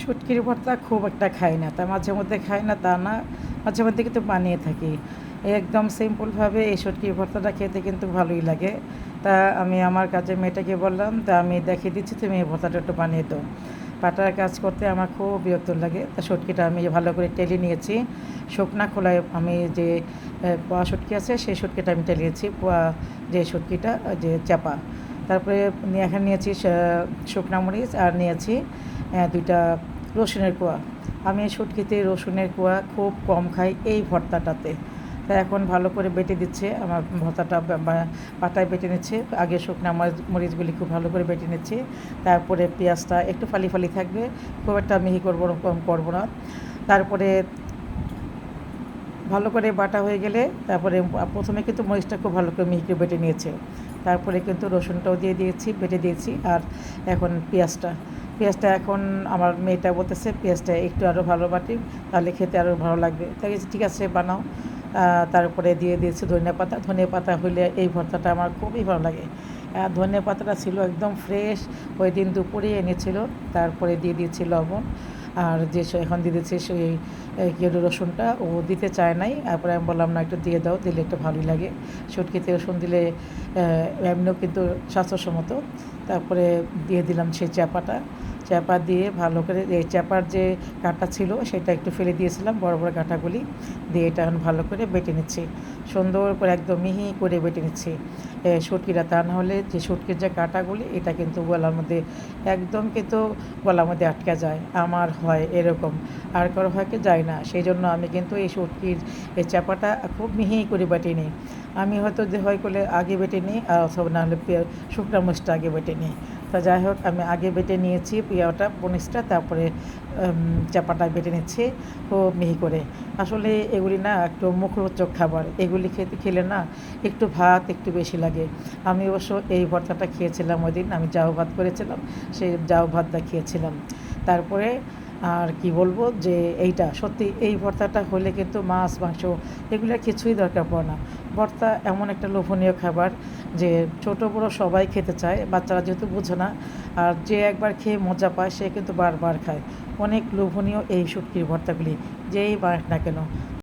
শুটকির ভর্তা খুব একটা খাই না, তা মাঝে মধ্যে খাই না, তা না, মাঝে মধ্যে কিন্তু বানিয়ে থাকি। একদম সিম্পলভাবে এই শুটকির ভর্তাটা খেতে কিন্তু ভালোই লাগে। তা আমি আমার কাজে মেয়েটাকে বললাম, তা আমি দেখিয়ে দিচ্ছি, তুমি এই ভর্তাটা একটু বানিয়ে দাও। পাটার কাজ করতে আমার খুব বিরক্ত লাগে, তা শুটকিটা আমি ভালো করে টেলে নিয়েছি। শুকনা খোলায় আমি যে পোয়া শুটকি আছে, সেই শুটকিটা আমি টেলিয়েছি পোয়া যে শুটকিটা, যে চাপা। তারপরে এখানে নিয়েছি শুকনা মরিচ আর নিয়েছি দুইটা রসুনের কোয়া। আমি শুটকিতে রসুনের কোয়া খুব কম খাই এই ভর্তাটাতে। তা এখন ভালো করে বেটে দিচ্ছে, আমার ভর্তাটা বা- বেটে নিচ্ছে। আগে শুকনা মরিচগুলি খুব ভালো করে বেটে নিচ্ছে। তারপরে পেঁয়াজটা একটু ফালি ফালি থাকবে, খুব একটা মিহি করব কম করব না। তারপরে ভালো করে বাটা হয়ে গেলে তারপরে প্রথমে কিন্তু মরিচটা খুব ভালো করে মিহি করে বেটে নিয়েছে। তারপরে কিন্তু রসুনটাও দিয়ে দিয়েছি, বেটে দিয়েছি আর এখন পেঁয়াজটা। পেঁয়াজটা এখন আমার মেয়েটা বলতেছে, পেঁয়াজটা একটু আরও ভালো বাটি, তাহলে খেতে আরও ভালো লাগবে। তাই ঠিক আছে, বানাও। তারপরে দিয়ে দিয়েছি ধনিয়া পাতা। ধনিয়া পাতা হইলে এই ভর্তাটা আমার খুবই ভালো লাগে। ধনিয়া পাতাটা ছিল একদম ফ্রেশ ওই দিন দুপুরে এনেছিল, তারপরে দিয়ে দিয়েছি লবণ। আর যে এখন দিতেছে সেই কেউ রসুনটা, ও দিতে চায় নাই। তারপরে আমি বললাম, না, একটু দিয়ে দাও, দিলে একটু ভালোই লাগে। সটকিতে রসুন দিলে এমনিও কিন্তু স্বাস্থ্যসম্মত তারপরে দিয়ে দিলাম সেই চাপাটা চাপা দিয়ে ভালো করে এই চাপার যে কাঁটা ছিল সেটা একটু ফেলে দিয়েছিলাম বড় বড় কাঁটাগুলি দিয়ে এটা এখন ভালো করে বেটে নিচ্ছি। সুন্দর করে একদম মিহি করে বেটে নিচ্ছি। এ, শুটকিটা তা না হলে যে শুটকির যে কাঁটাগুলি এটা কিন্তু গলার মধ্যে একদম কিন্তু গলার মধ্যে আটকে যায়। আমার হয় এরকম। আর কারও হয় কি যায় না। সেই জন্য আমি কিন্তু এই শুটকির এই চাপাটা খুব মিহি করে বেটে নিই। আমি হয়তো যে হয় করলে আগে বেটে নিই, আর অথবা নাহলে পে- শুকনো মরিচটা আগে বেটে নিই। তা যাই হোক, আমি আগে বেটে নিয়েছি পিয়াটা পনিসটা তারপরে চাপাটা বেটে নিচ্ছি খুব মিহি করে। আসলে এগুলি না একটু মুখরোচক খাবার, এগুলি খেতে খেলে না একটু ভাত একটু বেশি লাগে। আমি অবশ্য এই ভর্তাটা খেয়েছিলাম ওই দিন আমি জাউ ভাত করেছিলাম সেই জাউ ভাতটা খেয়েছিলাম। তারপরে আর কি বলব যে এইটা, সত্যি এই ভর্তাটা হলে কিন্তু মাছ, মাংস এগুলো কিছুই দরকার পড়ে না। ভর্তা এমন একটা লোভনীয় খাবার যে ছোট বড় সবাই খেতে চায়, বাচ্চারা যেহেতু বোঝে না। আর যে একবার খেয়ে মজা পায়, সে কিন্তু বারবার খায়। অনেক লোভনীয় এই শুটকির ভর্তাগুলি, যেই বানাক না কেন।